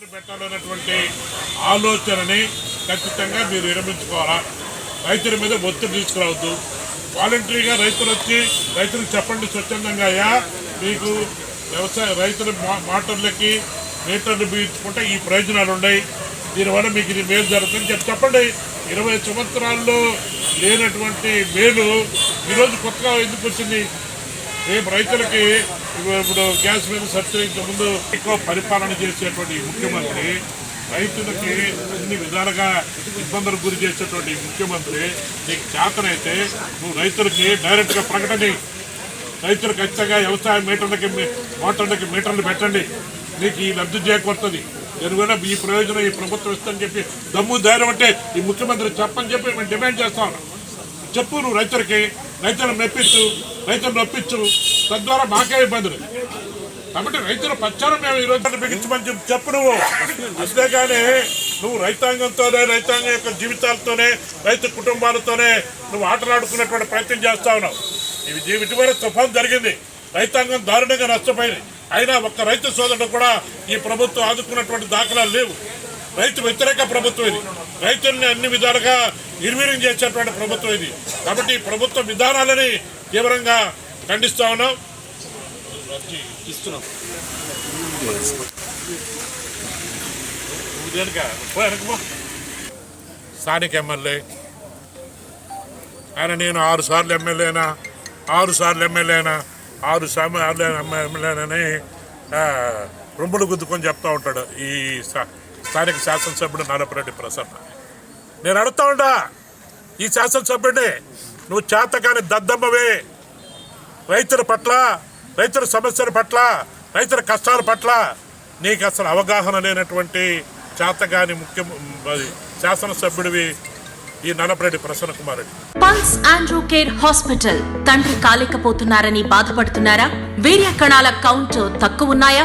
మీటర్లు పెట్టాలన్నటువంటి ఆలోచనని ఖచ్చితంగా మీరు విరమించుకోవాలా? రైతుల మీద ఒత్తిడి తీసుకురావద్దు. వాలంటరీగా రైతులు వచ్చి రైతులకు చెప్పండి స్వచ్ఛందంగా అయ్యా మీకు వ్యవసాయ రైతుల మా- మోటార్లకి మీటర్లు బిగించుకుంటే ఈ ప్రయోజనాలు ఉన్నాయి. దీనివల్ల మీకు ఇది మేలు జరుగుతుంది చెప్పి చెప్పండి. ఇరవై సంవత్సరాల్లో లేనటువంటి మేలు ఈరోజు కొత్తగా ఎందుకు వచ్చింది? రేపు రైతులకి ఇప్పుడు గ్యాస్ మీద సబ్సిడీ ముందు ఎక్కువ పరిపాలన చేసేటువంటి ముఖ్యమంత్రి రైతులకి అన్ని విధాలుగా ఇబ్బందులకు గురి చేసేటువంటి ముఖ్యమంత్రి నీకు చేతనైతే నువ్వు రైతులకి డైరెక్ట్గా ప్రకటన రైతులు ఖచ్చితంగా వ్యవసాయ మీటర్లకి మోటార్లకి మీటర్లు పెట్టండి. నీకు ఈ లబ్ధి చేకూరుతుంది. దీనివల్ల ఈ ప్రయోజనం ఈ ప్రభుత్వం ఇస్తుందని చెప్పి దమ్ము ధైర్యం అంటే ఈ ముఖ్యమంత్రి చెప్పని చెప్పి మేము డిమాండ్ చేస్తా. ఉన్నాం చెప్పు నువ్వు రైతులకి. రైతులను మెప్పించు రైతులను నొప్పించు తద్వారా మాకే ఇబ్బందులు. కాబట్టి రైతుల పచ్చారం మేము ఈరోజు బిగించమని చెప్పు నువ్వు. అంతేగాని నువ్వు రైతాంగంతోనే రైతాంగం యొక్క జీవితాలతోనే రైతు కుటుంబాలతోనే నువ్వు ఆటలాడుకునేటువంటి ప్రయత్నం చేస్తా ఉన్నావు. ఇవి జీ- ఇటీవల తుఫాన్ జరిగింది. రైతాంగం దారుణంగా నష్టపోయింది. అయినా ఒక్క రైతు సోదరుడు కూడా ఈ ప్రభుత్వం ఆదుకున్నటువంటి దాఖలాలు లేవు. రైతు వ్యతిరేక ప్రభుత్వం ఇది. రైతుల్ని అన్ని విధాలుగా నిర్వీర్యం చేసేటువంటి ప్రభుత్వం ఇది. కాబట్టి ప్రభుత్వ విధానాలని తీవ్రంగా ఖండిస్తా ఉన్నాం. ఇస్తున్నాం. స్థానిక ఎమ్మెల్యే. ఆయన నేను ఆరు సార్లు ఎమ్మెల్యేనా? ఆరు సార్లు ఎమ్మెల్యేనా? ఆరు సార్లు ఎమ్మెల్యేనని రొమ్ములు గుద్దుకొని చెప్తా ఉంటాడు ఈ స్థా- స్థానిక శాసనసభ్యుడు నరపరెడ్డి ప్రసన్న. నేను అడుగుతా ఉంటా? ఈ శాసనసభ్యుడిని నువ్వు చేతకాని దద్దమ్మవే. రైతుల పట్ల రైతుల సమస్యల పట్ల రైతుల కష్టాల పట్ల నీకు అసలు అవగాహన లేనటువంటి చేతగాని ముఖ్య శాసనసభ్యుడివి ఈ Nallapareddy Prasanna Kumar Reddy Pulse Andro Care Hospital. తండ్రి కాలేకపోతున్నారని బాధపడుతున్నారా? వీర్య కణాల కౌంట్ తక్కువ ఉన్నాయా?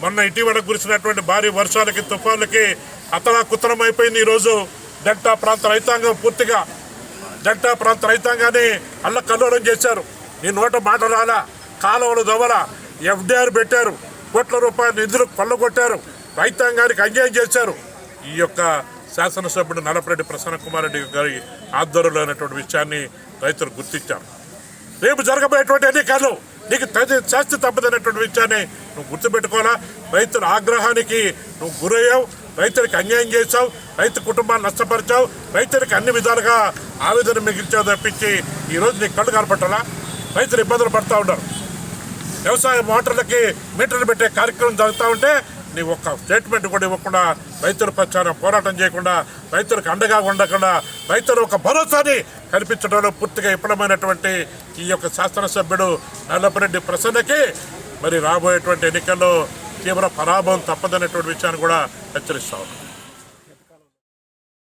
మొన్న ఇటీవల కురిసినటువంటి భారీ వర్షాలకి తుఫాన్లకి అతలాకుతలం అయిపోయింది ఈరోజు డెల్టా ప్రాంత రైతాంగం. పూర్తిగా డెల్టా ప్రాంత రైతాంగాన్ని అల్లకల్లోలం చేశారు. నీ నోట మాట రాలా? కాలువలు దవల? ఎఫ్డీఆర్ పెట్టారు. కోట్ల రూపాయల నిధులు కొల్లగొట్టారు. రైతాంగానికి అన్యాయం చేశారు. ఈ యొక్క శాసనసభ్యుడు నలపరెడ్డి ప్రసన్న కుమార్ రెడ్డి గారి ఆధ్వర్యంలో అయినటువంటి విషయాన్ని రైతులు గుర్తించారు. రేపు జరగబోయేటువంటి ఎన్నికలు నీకు తది శాస్తి తప్పదనేటువంటి విషయాన్ని నువ్వు గుర్తుపెట్టుకోవాలా? రైతుల ఆగ్రహానికి నువ్వు గురయ్యావు రైతులకు అన్యాయం చేశావు రైతు కుటుంబాన్ని నష్టపరిచావు రైతులకు అన్ని విధాలుగా ఆవేదన మిగిల్చావు తప్పించి ఈరోజు నీకు కళ్ళు కనపట్టాలా రైతులు ఇబ్బందులు పడతా ఉన్నారు. వ్యవసాయ మోటార్లకి మీటర్లు పెట్టే కార్యక్రమం జరుగుతూ ఉంటే నీ ఒక్క స్టేట్మెంట్ కూడా ఇవ్వకుండా రైతుల పక్షాన పోరాటం చేయకుండా రైతులకు అండగా ఉండకుండా రైతులు ఒక భరోసాని కల్పించడంలో పూర్తిగా విఫలమైనటువంటి ఈ యొక్క శాసనసభ్యుడు నల్లపరెడ్డి ప్రసన్నకి మరి రాబోయేటువంటి ఎన్నికల్లో తీవ్ర పరాభవం తప్పదనేటువంటి విషయాన్ని కూడా హెచ్చరిస్తా ఉన్నాం.